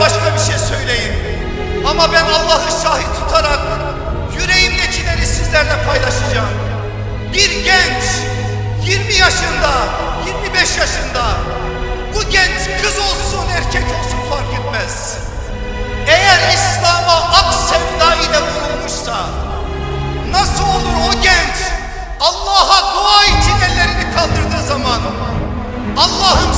başka bir şey söyleyin. Ama ben Allah'ı şahit tutarak yüreğimdekileri sizlerle paylaşacağım. Bir genç 20 yaşında, 25 yaşında bu genç kız olsun erkek olsun fark etmez. Eğer İslam'a ak sevda ile bulunmuşsa nasıl olur o genç Allah'a dua için ellerini kaldırdığı zaman Allah'ım